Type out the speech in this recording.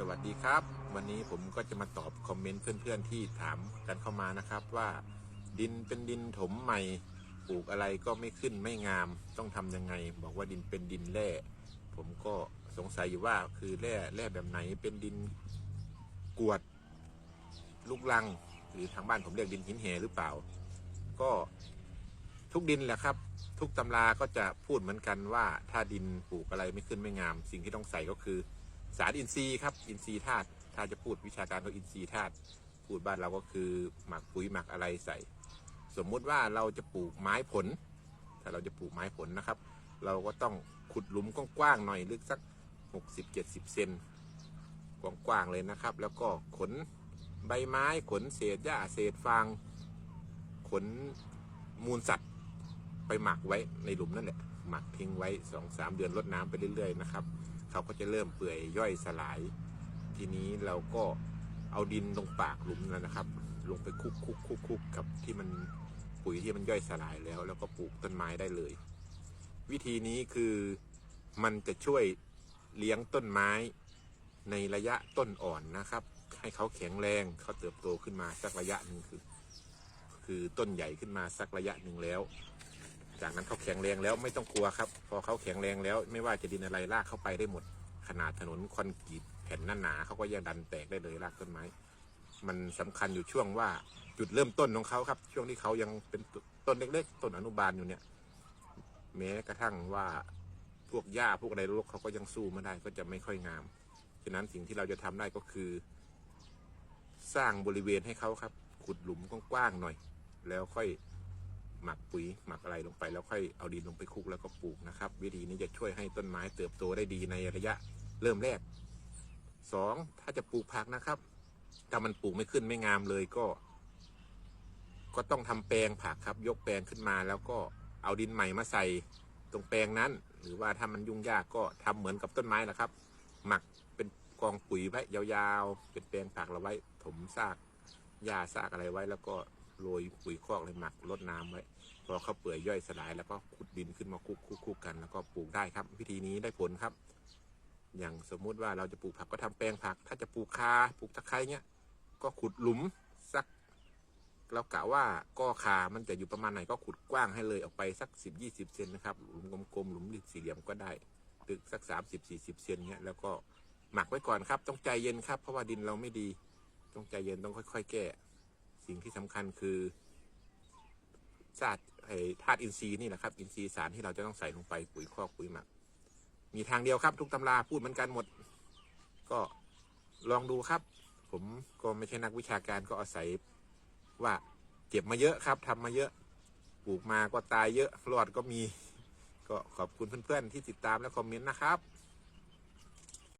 สวัสดีครับ วันนี้ผมก็จะมาตอบคอมเมนต์เพื่อนๆที่ถามกันเข้ามานะครับว่า ดินเป็นดินถมใหม่ปลูกอะไรก็ไม่ขึ้นไม่งาม ต้องทำยังไง บอกว่าดินเป็นดินแร่ผมก็สงสัยอยู่ว่าคือแร่แร่แบบไหนเป็นดินกรวด ลูกลัง หรือทางบ้านผมเรียกดินหินเหหรือเปล่า ก็ทุกดินแหละครับ ทุกตำราก็จะพูดเหมือนกันว่าถ้าดินปลูกอะไรไม่ขึ้นไม่งาม สิ่งที่ต้องใส่ก็คือ สารอินทรีย์ครับอินทรีย์ธาตุถ้าจะพูดวิชาการก็อินทรีย์ธาตุพูดบ้านเราก็คือหมักปุ๋ยหมักอะไรใส่ สมมุติว่าเราจะปลูกไม้ผล ถ้าเราจะปลูกไม้ผลนะครับ เราก็ต้องขุดหลุมกว้างๆหน่อยลึกสัก 60-70เซนกว้างๆเลยนะครับ แล้วก็ขนใบไม้ขนเศษหญ้าเศษฟางขนมูลสัตว์ไปหมักไว้ในหลุมนั่นแหละหมักทิ้งไว้ 2-3 เดือนรดน้ำไปเรื่อยๆนะครับ เขาก็จะเริ่มเปื่อยย่อยสลาย ทีนี้เราก็เอาดินลงปากหลุมแล้วนะครับ ลงไปคุกคุกคุกคุกกับที่มันปุ๋ยที่มันย่อยสลายแล้ว แล้วก็ปลูกต้นไม้ได้เลย วิธีนี้คือมันจะช่วยเลี้ยงต้นไม้ในระยะต้นอ่อนนะครับ ให้เขาแข็งแรงเขาเติบโตขึ้นมาสักระยะหนึ่งคือ คือต้นใหญ่ขึ้นมาสักระยะหนึ่งแล้ว จากนั้นเขาแข็งแรงแล้วไม่ต้องกลัวครับ พอเขาแข็งแรงแล้ว ไม่ว่าจะดินอะไรลากเข้าไปได้หมด ขนาดถนนคอนกรีตแผ่นหนาๆเขาก็ยังดันแตกได้เลยรากต้นไม้ มันสำคัญอยู่ช่วงว่าจุดเริ่มต้นของเขาครับ ช่วงที่เขายังเป็นต้นเล็กๆ ต้นอนุบาลอยู่เนี่ย แม้กระทั่งว่าพวกหญ้าพวกอะไรรกเขาก็ยังสู้ไม่ได้ก็จะไม่ค่อยงามฉะนั้นสิ่งที่เราจะทำได้ก็คือ สร้างบริเวณให้เขาครับ ขุดหลุมกว้างๆหน่อย แล้วค่อย หมักปุ๋ยหมักอะไรลงไป แล้วค่อยเอาดินลงไปคลุกแล้วก็ปลูกนะครับ วิธีนี้จะช่วยให้ต้นไม้เติบโตได้ดีในระยะเริ่มแรกสองถ้าจะปลูกผักนะครับ ถ้ามันปลูกไม่ขึ้นไม่งามเลยก็ ก็ต้องทำแปลงผักครับ ยกแปลงขึ้นมา แล้วก็เอาดินใหม่มาใส่ตรงแปลงนั้น หรือว่าถ้ามันยุ่งยากก็ทำเหมือนกับต้นไม้แหละครับ หมักเป็นกองปุ๋ยไว้ยาวๆ เป็นแปลงผักเราไว้ ถมซากหญ้าซากอะไรไว้แล้วก็ โรยปุ๋ยคอกเลยหมักรดน้ำไว้พอเขาเปื่อยย่อยสลายแล้วก็ขุดดินขึ้นมาคุกคุกคุกกัน แล้วก็ปลูกได้ครับ วิธีนี้ได้ผลครับ อย่างสมมุติว่าเราจะปลูกผักก็ทำแปลงผัก ถ้าจะปลูกคาปลูกตะไคร้เนี้ยก็ขุดหลุมสักเรากะว่าก็คามันจะอยู่ประมาณไหนก็ขุดกว้างให้เลยออกไปสักสิบยี่สิบเซนนะครับหลุมกลมๆหลุมสี่เหลี่ยมก็ได้ตึกสักสามสิบสี่สิบเซนเนี้ยแล้วก็หมักไว้ก่อนครับ ต้องใจเย็นครับ เพราะว่าดินเราไม่ดี ต้องใจเย็นต้องค่อย ๆ แก้ สิ่งที่สำคัญคือธาตุไอธาตุอินทรีย์นี่แหละครับ อินทรีย์สารที่เราจะต้องใส่ลงไปปุ๋ยคอกปุ๋ยหมัก มีทางเดียวครับ ทุกตำราพูดเหมือนกันหมด ก็ลองดูครับ ผมก็ไม่ใช่นักวิชาการก็อาศัยว่าเจ็บมาเยอะครับทำมาเยอะปลูกมาก็ตายเยอะรอดก็มี ก็ขอบคุณเพื่อนๆที่ติดตามและคอมเมนต์นะครับ